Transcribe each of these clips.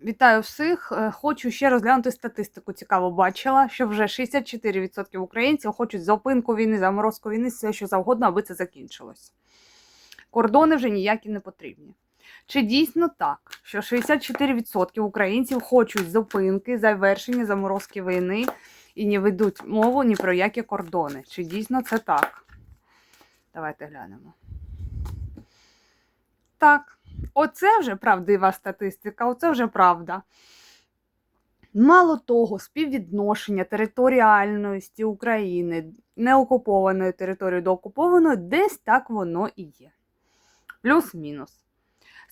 Вітаю всіх. Е, Хочу ще розглянути статистику. Цікаво бачила, що вже 64% українців хочуть зупинку війни, заморозку війни, все що завгодно, аби це закінчилось. Кордони вже ніякі не потрібні. Чи дійсно так, що 64% українців хочуть зупинки, завершення заморозки війни і не ведуть мову ні про які кордони? Чи дійсно це так? Давайте глянемо. Так. Оце вже правдива статистика, оце вже правда. Мало того, співвідношення територіальності України, неокупованої території до окупованої, десь так воно і є. Плюс-мінус.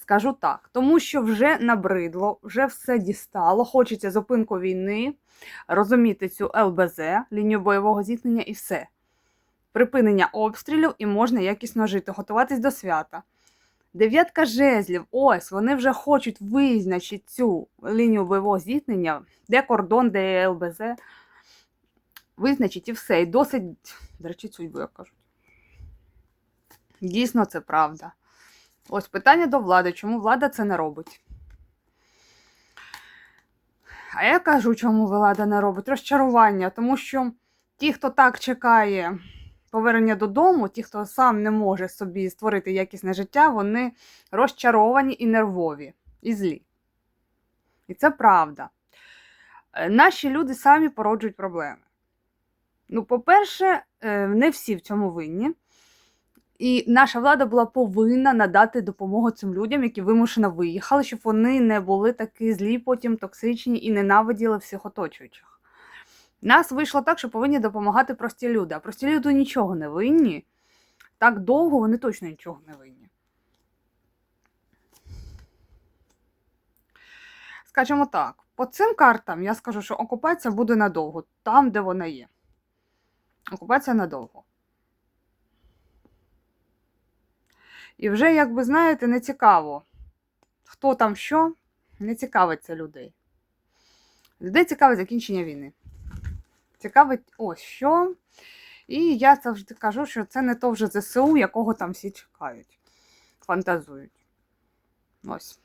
Скажу так, тому що вже набридло, вже все дістало, хочеться зупинку війни, розуміти цю ЛБЗ, лінію бойового зіткнення і все. Припинення обстрілів і можна якісно жити, готуватись до свята. Дев'ятка жезлів, ось вони вже хочуть визначити цю лінію бойового зіткнення, де кордон, де ЛБЗ. Визначить і все. І досить, до речі, судьбу, як кажуть. Дійсно, це правда. Ось питання до влади, чому влада це не робить? А я кажу, чому влада не робить розчарування, тому що ті, хто так чекає повернення додому, ті, хто сам не може собі створити якісне життя, вони розчаровані і нервові, і злі. І це правда. Е, Наші люди самі породжують проблеми. Ну, по-перше, е, не всі в цьому винні. І наша влада була повинна надати допомогу цим людям, які вимушено виїхали, щоб вони не були такі злі, потім токсичні і ненавиділи всіх оточуючих. Нас вийшло так, що повинні допомагати прості люди. А прості люди нічого не винні. Так довго вони точно нічого не винні. Скажімо так, по цим картам я скажу, що окупація буде надовго, там, де вона є. Окупація надовго. І вже, як би знаєте, не цікаво, хто там що, не цікавиться людей. Людей цікавить закінчення війни цікавить ось що. І я завжди кажу, що це не то вже ЗСУ, якого там всі чекають, фантазують. Ось.